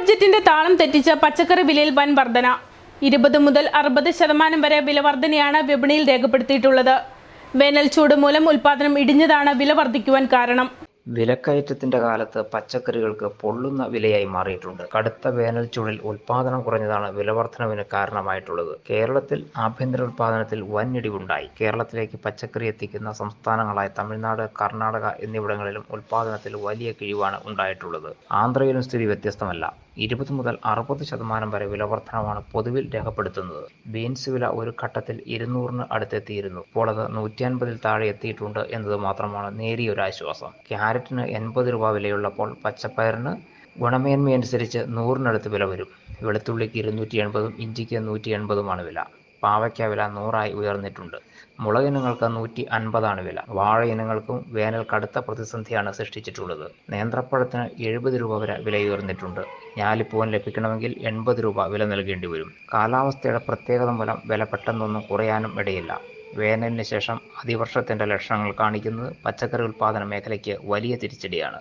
ബഡ്ജറ്റിന്റെ താളം തെറ്റിച്ച പച്ചക്കറി വിലയിൽ വൻ വർധന. ഇരുപത് മുതൽ അറുപത് ശതമാനം വരെ വില വർധനയാണ് വിപണിയിൽ രേഖപ്പെടുത്തിയിട്ടുള്ളത്. വേനൽ ചൂട് മൂലം ഉൽപാദനം ഇടിഞ്ഞതാണ് വില വർദ്ധിക്കുവാൻ കാരണം. വിലക്കയറ്റത്തിന്റെ കാലത്ത് പച്ചക്കറികൾക്ക് പൊള്ളുന്ന വിലയായി മാറിയിട്ടുണ്ട്. കടുത്ത വേനൽ ചൂടിൽ ഉൽപാദനം കുറഞ്ഞതാണ് വിലവർധനവിന് കാരണമായിട്ടുള്ളത്. കേരളത്തിൽ ആഭ്യന്തര ഉൽപാദനത്തിൽ വൻ ഇടിവുണ്ടായി. കേരളത്തിലേക്ക് പച്ചക്കറി എത്തിക്കുന്ന സംസ്ഥാനങ്ങളായ തമിഴ്നാട് കർണാടക എന്നിവിടങ്ങളിലും ഉൽപാദനത്തിൽ വലിയ കിഴിവാണ് ഉണ്ടായിട്ടുള്ളത്. ആന്ധ്രയിലും സ്ഥിതി വ്യത്യസ്തമല്ല. ഇരുപത് മുതൽ അറുപത് ശതമാനം വരെ വിലവർധനമാണ് പൊതുവിൽ രേഖപ്പെടുത്തുന്നത്. ബീൻസ് വില ഒരു ഘട്ടത്തിൽ ഇരുന്നൂറിന് അടുത്തെത്തിയിരുന്നു. ഇപ്പോൾ അത് നൂറ്റി അൻപതിൽ താഴെ എത്തിയിട്ടുണ്ട് എന്നത് മാത്രമാണ് നേരിയൊരു ആശ്വാസം. ക്യാരറ്റിന് എൺപത് രൂപ വിലയുള്ളപ്പോൾ പച്ചപ്പയറിന് ഗുണമേന്മയനുസരിച്ച് നൂറിനടുത്ത് വില വരും. വെളുത്തുള്ളിക്ക് ഇരുന്നൂറ്റി എൺപതും ഇഞ്ചിക്ക് നൂറ്റി എൺപതുമാണ് വില. പാവയ്ക്ക വില നൂറായി ഉയർന്നിട്ടുണ്ട്. മുളക് ഇനങ്ങൾക്ക് നൂറ്റി അൻപതാണ് വില. വാഴ ഇനങ്ങൾക്കും വേനൽ കടുത്ത പ്രതിസന്ധിയാണ് സൃഷ്ടിച്ചിട്ടുള്ളത്. നേന്ത്രപ്പഴത്തിന് എഴുപത് രൂപ വരെ വിലയുയർന്നിട്ടുണ്ട് ഞാലിപ്പൂവൻ ലഭിക്കണമെങ്കിൽ എൺപത് രൂപ വില നൽകേണ്ടി വരും. കാലാവസ്ഥയുടെ പ്രത്യേകത മൂലം വില പെട്ടെന്നൊന്നും കുറയാനും ഇടയില്ല. വേനലിന് ശേഷം അതിവർഷത്തിന്റെ ലക്ഷണങ്ങൾ കാണിക്കുന്നത് പച്ചക്കറി ഉൽപ്പാദന മേഖലയ്ക്ക് വലിയ തിരിച്ചടിയാണ്.